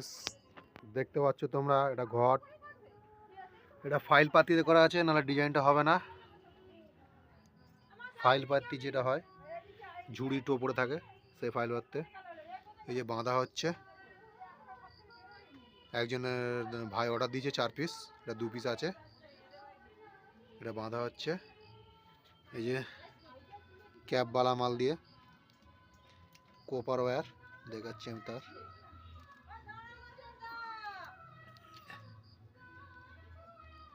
Piece দেখতে পাচ্ছ তোমরা, এটা ঘট এটা ফাইল পাতিতে করা আছে, নাহলে ডিজাইনটা হবে না। ফাইল পাতি যেটা হয়, ঝুড়ি টোপরে থাকে, সেই ফাইল পাততে। এই যে বাঁধা হচ্ছে। একজনের ভাই অর্ডার দিয়েছে চার পিস এটা দু পিস আছে। এটা বাঁধা হচ্ছে। এই যে ক্যাবওয়ালা মাল দিয়ে। কোপার ওয়্যার দেখাচ্ছি আমি তার।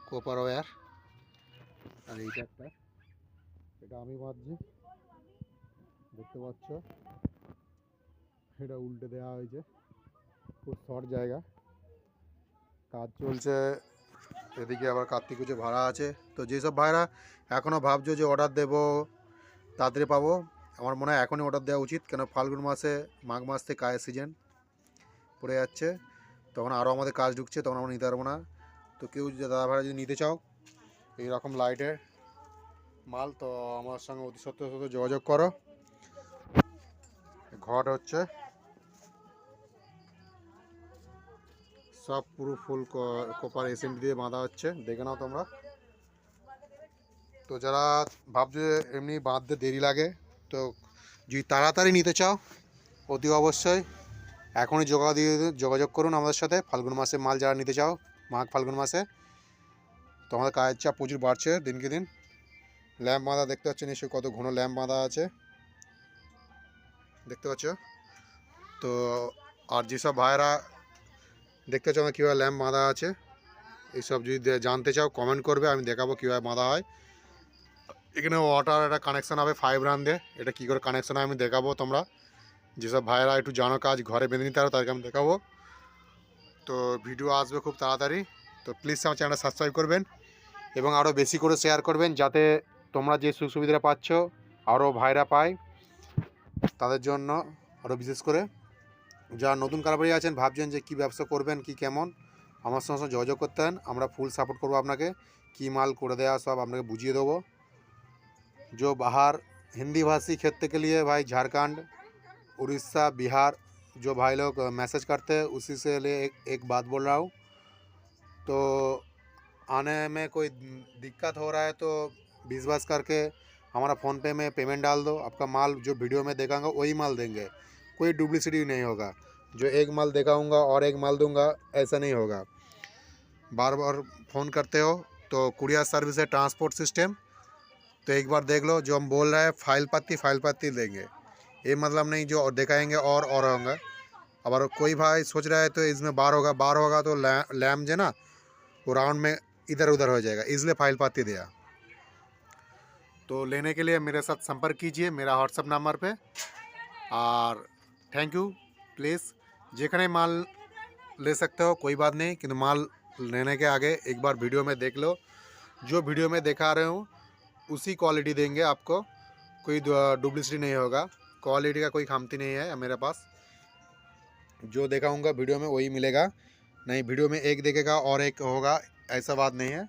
কোপার ওয়্যার আর এইটা একটা। এটা আমি বাঁধছি। দেখতে পাচ্ছ? এটা উল্টে দেওয়া হয়েছে। খুব শর্ট জায়গা। কাজ চলছে। এদিকে আবার কার্তিক পুজো ভাড়া আছে। তো যেসব ভাইরা এখনও ভাবছ যে অর্ডার দেবো, তাড়াতাড়ি পাবো, আমার মনে হয় এখনই অর্ডার দেওয়া উচিত। কেন ফাল্গুন মাসে, মাঘ মাস থেকে কায়ের সিজন পড়ে যাচ্ছে। তখন আরও আমাদের কাজ ঢুকছে, তখন আমরা নিতে পারব না। তো কেউ যদি দাদা ভাড়া যদি নিতে চাও, এই রকম লাইটের মাল, তো আমার সঙ্গে অতি সত্ত্বর সাথে যোগাযোগ করো। ঘট হচ্ছে সব পুরো ফুল কোপার এসএমডি দিয়ে বাঁধা হচ্ছে, দেখে নাও তোমরা। তো যারা ভাবছ এমনি বাঁধতে দেরি লাগে, তো যদি তাড়াতাড়ি নিতে চাও, অতি অবশ্যই এখনই যোগা দিয়ে যোগাযোগ করুন আমাদের সাথে। ফাল্গুন মাসে মাল যারা নিতে চাও মাঘ ফাল্গুন মাসে। তো আমাদের কাজের চাপ প্রচুর বাড়ছে দিনকে দিন। ল্যাম্প বাঁধা দেখতে পাচ্ছ নিশ্চয়ই কত ঘন ল্যাম্প বাঁধা আছে। দেখতে পাচ্ছ? তো আর যেসব ভাইয়েরা দেখতে চাও কীভাবে ল্যাম্প বাঁধা আছে এইসব যদি জানতে চাও কমেন্ট করবে, আমি দেখাবো কীভাবে বাঁধা হয়। এখানে ওয়াটার একটা কানেকশান হবে ফাইভ রান দিয়ে। এটা কী করে কানেকশান হয় আমি দেখাবো তোমরা। যেসব ভাইয়েরা একটু জানো কাজ, ঘরে বেঁধে নিতে পারো, তাদেরকে আমি দেখাবো। তো ভিডিও আসবে খুব তাড়াতাড়ি তো প্লিজ আমার চ্যানেলটা সাবস্ক্রাইব করবেন এবং আরও বেশি করে শেয়ার করবেন যাতে তোমরা যে সুযোগ সুবিধাটা পাচ্ছ আরও ভাইরা পায় তাদের জন্য আরও বিশেষ করে যারা নতুন কারবারি আছেন ভাবছেন যে কী ব্যবসা করবেন কি কেমন আমার সঙ্গে সঙ্গে যোগাযোগ করতেন আমরা ফুল সাপোর্ট করবো আপনাকে কী মাল করে দেওয়া সব আপনাকে বুঝিয়ে দেবো जो बाहर हिंदी भाषी क्षेत्र के लिए भाई झारखंड उड़ीसा बिहार जो भाई लोग मैसेज करते हैं उसी से लिए एक, एक बात बोल रहा हूँ। तो आने में कोई दिक्कत हो रहा है तो विश्वास करके हमारा फ़ोन पे में पेमेंट डाल दो। आपका माल जो वीडियो में देखाऊँगा वही माल देंगे। कोई डुप्लिसिटी नहीं होगा। जो एक माल दिखाऊँगा और एक माल दूँगा ऐसा नहीं होगा। बार बार फ़ोन करते हो तो कुरियर सर्विस है ट्रांसपोर्ट सिस्टम तो एक बार देख लो जो हम बोल रहे हैं फ़ाइल पत्ती फ़ाइल पत्ती देंगे। ये मतलब नहीं, जो दिखाएँगे और और होंगे। अगर कोई भाई सोच रहा है तो इसमें बार होगा बार होगा तो लैम जो ना, वो राउंड में इधर उधर हो जाएगा। इसलिए फ़ाइल पाती दिया। तो लेने के लिए मेरे साथ संपर्क कीजिए, मेरा व्हाट्सअप नंबर पे। और थैंक यू प्लीज़ जेखने माल ले सकते हो, कोई बात नहीं किंतु माल लेने के आगे एक बार वीडियो में देख लो। जो वीडियो में दिखा रहे हूँ, उसी क्वालिटी देंगे आपको। कोई डुप्लिसिटी नहीं होगा। क्वालिटी का कोई खामती नहीं है मेरे पास। जो देखा हूँ वीडियो में वही मिलेगा। नहीं, वीडियो में एक देखेगा और एक होगा, ऐसा बात नहीं है।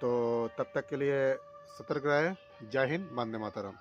तो तब तक के लिए सतर्क रहे। जय हिंद, वंदे मातरम।